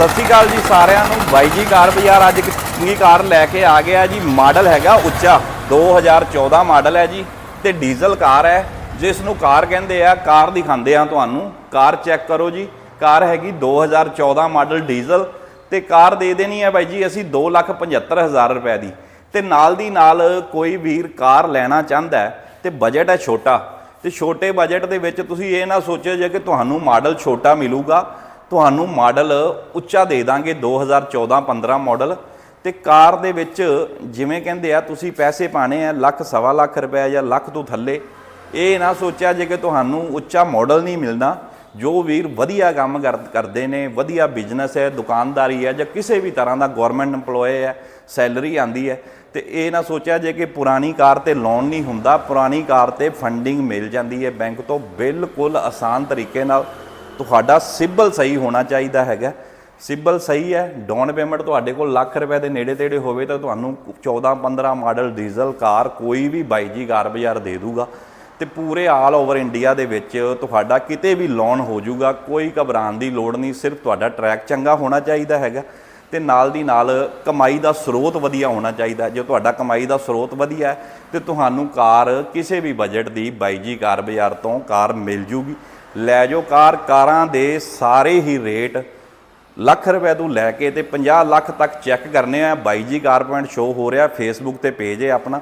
ਸਤਿ ਸ਼੍ਰੀ ਅਕਾਲ ਜੀ ਸਾਰਿਆਂ ਨੂੰ। ਬਾਈ ਜੀ, ਕਾਰ ਬਾਜ਼ਾਰ ਅੱਜ ਇੱਕ ਚੰਗੀ ਕਾਰ ਲੈ ਕੇ ਆ ਗਿਆ ਜੀ। ਮਾਡਲ ਹੈਗਾ ਉੱਚਾ 2014 ਮਾਡਲ ਹੈ ਜੀ ਤੇ ਡੀਜ਼ਲ ਕਾਰ ਹੈ, ਜਿਸ ਨੂੰ ਕਾਰ ਕਹਿੰਦੇ ਆ, ਕਾਰ ਦਿਖਾਉਂਦੇ ਆ ਤੁਹਾਨੂੰ। ਕਾਰ ਚੈੱਕ ਕਰੋ ਜੀ, ਕਾਰ ਹੈਗੀ 2014 ਮਾਡਲ ਡੀਜ਼ਲ ਤੇ ਕਾਰ ਦੇ ਦੇਣੀ ਹੈ ਬਾਈ ਜੀ ਅਸੀਂ 275000 ਰੁਪਏ ਦੀ। ਤੇ ਨਾਲ ਦੀ ਨਾਲ ਕੋਈ ਵੀਰ ਕਾਰ ਲੈਣਾ ਚਾਹੁੰਦਾ ਹੈ ਤੇ ਬਜਟ ਹੈ ਛੋਟਾ। ਤੇ ਛੋਟੇ ਬਜਟ ਦੇ ਵਿੱਚ ਤੁਸੀਂ ਇਹ ਨਾ ਸੋਚਿਓ ਜੇ ਕਿ ਤੁਹਾਨੂੰ ਮਾਡਲ ਛੋਟਾ ਮਿਲੂਗਾ ਤੁਹਾਨੂੰ ਮਾਡਲ ਉੱਚਾ ਦੇ ਦਾਂਗੇ 2014-15 ਮਾਡਲ ਤੇ ਕਾਰ ਦੇ ਵਿੱਚ ਜਿਵੇਂ ਕਹਿੰਦੇ ਆ, ਤੁਸੀਂ ਪੈਸੇ ਪਾਣੇ ਆ ਲੱਖ, ਸਵਾ ਲੱਖ ਰੁਪਏ ਜਾਂ ਲੱਖ ਤੋਂ ਥੱਲੇ। ਇਹ ਨਾ ਸੋਚਿਆ ਜੇ ਕਿ ਤੁਹਾਨੂੰ ਉੱਚਾ ਮਾਡਲ ਨਹੀਂ ਮਿਲਣਾ, ਜੋ ਵੀਰ ਵਧੀਆ ਕੰਮ ਕਰ- ਕਰਦੇ ਨੇ, ਵਧੀਆ ਬਿਜ਼ਨਸ ਹੈ, ਦੁਕਾਨਦਾਰੀ ਹੈ ਜਾਂ ਕਿਸੇ ਵੀ ਤਰ੍ਹਾਂ ਦਾ ਗਵਰਨਮੈਂਟ EMPLOYE ਹੈ ਸੈਲਰੀ ਆਂਦੀ ਹੈ, ਤੇ ਇਹ ਨਾ ਸੋਚਿਆ ਜੇ ਕਿ ਪੁਰਾਣੀ ਕਾਰ ਤੇ ਲੋਨ ਨਹੀਂ ਹੁੰਦਾ, ਪੁਰਾਣੀ ਕਾਰ ਤੇ ਫੰਡਿੰਗ ਮਿਲ ਜਾਂਦੀ ਹੈ ਬੈਂਕ ਤੋਂ ਬਿਲਕੁਲ ਆਸਾਨ ਤਰੀਕੇ ਨਾਲ। ਤੁਹਾਡਾ ਸਿਬਲ ਸਹੀ ਹੋਣਾ ਚਾਹੀਦਾ ਹੈਗਾ। ਸਿਬਲ ਸਹੀ ਹੈ ਡਾਊਨ ਪੇਮੈਂਟ ਤੁਹਾਡੇ ਕੋਲ ਲੱਖ ਰੁਪਏ ਦੇ ਨੇੜੇ ਤੇੜੇ ਹੋਵੇ ਤਾਂ ਤੁਹਾਨੂੰ 14 15 ਮਾਡਲ ਡੀਜ਼ਲ ਕਾਰ ਕੋਈ ਵੀ ਬਾਈ ਜੀ ਕਾਰ ਬਾਜ਼ਾਰ ਦੇ ਦੂਗਾ। ਤੇ ਪੂਰੇ ਆਲ ਓਵਰ ਇੰਡੀਆ ਦੇ ਵਿੱਚ ਤੁਹਾਡਾ ਕਿਤੇ ਵੀ ਲੋਨ ਹੋ ਜਾਊਗਾ, ਕੋਈ ਘਬਰਾਉਣ ਦੀ ਲੋੜ ਨਹੀਂ, ਸਿਰਫ ਤੁਹਾਡਾ ਟਰੈਕ ਚੰਗਾ ਹੋਣਾ ਚਾਹੀਦਾ ਹੈਗਾ। ਤੇ ਨਾਲ ਦੀ ਨਾਲ ਕਮਾਈ ਦਾ ਸਰੋਤ ਵਧੀਆ ਹੋਣਾ ਚਾਹੀਦਾ। ਜੇ ਤੁਹਾਡਾ ਕਮਾਈ ਦਾ ਸਰੋਤ ਵਧੀਆ ਹੈ, ਤੇ ਤੁਹਾਨੂੰ ਕਾਰ ਕਿਸੇ ਵੀ ਬਜਟ ਦੀ ਬਾਈ ਜੀ ਕਾਰ ਬਾਜ਼ਾਰ ਤੋਂ ਕਾਰ ਮਿਲ ਜੂਗੀ। ਲੈ ਜਾਓ ਕਾਰ, ਕਾਰਾਂ ਦੇ ਸਾਰੇ ਹੀ ਰੇਟ ਲੱਖ ਰੁਪਏ ਤੋਂ ਲੈ ਕੇ ਤੇ 50 ਲੱਖ ਤੱਕ ਚੈੱਕ ਕਰਨੇ ਆ। ਬਾਈ ਜੀ ਕਾਰ ਪੁਆਇੰਟ ਸ਼ੋ ਹੋ ਰਿਹਾ ਫੇਸਬੁੱਕ ਤੇ ਪੇਜ ਹੈ ਆਪਣਾ।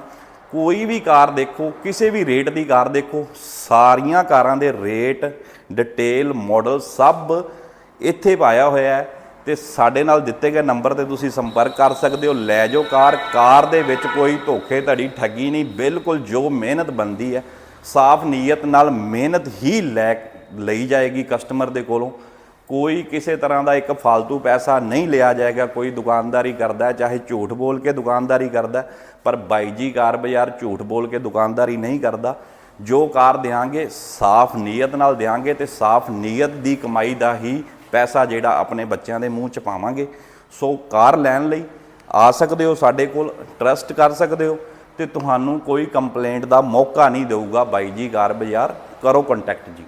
ਕੋਈ ਵੀ ਕਾਰ ਦੇਖੋ, ਕਿਸੇ ਵੀ ਰੇਟ ਦੀ ਕਾਰ ਦੇਖੋ, ਸਾਰੀਆਂ ਕਾਰਾਂ ਦੇ ਰੇਟ ਡਿਟੇਲ ਮਾਡਲ ਸਭ ਇੱਥੇ ਪਾਇਆ ਹੋਇਆ ਹੈ ਤੇ ਸਾਡੇ ਨਾਲ ਦਿੱਤੇ ਗਏ ਨੰਬਰ ਤੇ ਤੁਸੀਂ ਸੰਪਰਕ ਕਰ ਸਕਦੇ ਹੋ। ਲੈ ਜਾਓ ਕਾਰ ਕਾਰ ਦੇ ਵਿੱਚ ਕੋਈ ਧੋਖੇ ਧੜੀ ਠੱਗੀ ਨਹੀਂ, ਬਿਲਕੁਲ ਜੋ ਮਿਹਨਤ ਬੰਦੀ ਹੈ, ਸਾਫ਼ ਨੀਅਤ ਨਾਲ ਮਿਹਨਤ ਹੀ ਲੈ ਲਈ ਜਾਏਗੀ ਕਸਟਮਰ ਦੇ ਕੋਲੋਂ, ਕੋਈ ਕਿਸੇ ਤਰ੍ਹਾਂ ਦਾ ਇੱਕ ਫालतू ਪੈਸਾ ਨਹੀਂ ਲਿਆ ਜਾਏਗਾ, ਕੋਈ ਦੁਕਾਨਦਾਰੀ ਕਰਦਾ ਚਾਹੇ ਝੂਠ ਬੋਲ ਕੇ ਦੁਕਾਨਦਾਰੀ ਕਰਦਾ ਪਰ ਬਾਈ ਜੀ ਕਾਰ ਬਾਜ਼ਾਰ ਝੂਠ ਬੋਲ ਕੇ ਦੁਕਾਨਦਾਰੀ ਨਹੀਂ ਕਰਦਾ। ਜੋ ਕਾਰ ਦੇਾਂਗੇ ਸਾਫ਼ ਨੀਅਤ ਨਾਲ ਦੇਾਂਗੇ ਤੇ ਸਾਫ਼ ਨੀਅਤ ਦੀ ਕਮਾਈ ਦਾ ਹੀ ਪੈਸਾ ਜਿਹੜਾ ਆਪਣੇ ਬੱਚਿਆਂ ਦੇ ਮੂੰਹ ਚ ਪਾਵਾਂਗੇ। ਸੋ ਕਾਰ ਲੈਣ ਲਈ ਆ ਸਕਦੇ ਹੋ ਸਾਡੇ ਕੋਲ ਟਰਸਟ ਕਰ ਸਕਦੇ ਹੋ ਤੇ ਤੁਹਾਨੂੰ ਕੋਈ ਕੰਪਲੇਂਟ ਦਾ ਮੌਕਾ ਨਹੀਂ ਦੇਊਗਾ ਬਾਈ ਜੀ ਕਾਰ ਬਾਜ਼ਾਰ। ਕਰੋ ਕੰਟੈਕਟ ਜੀ।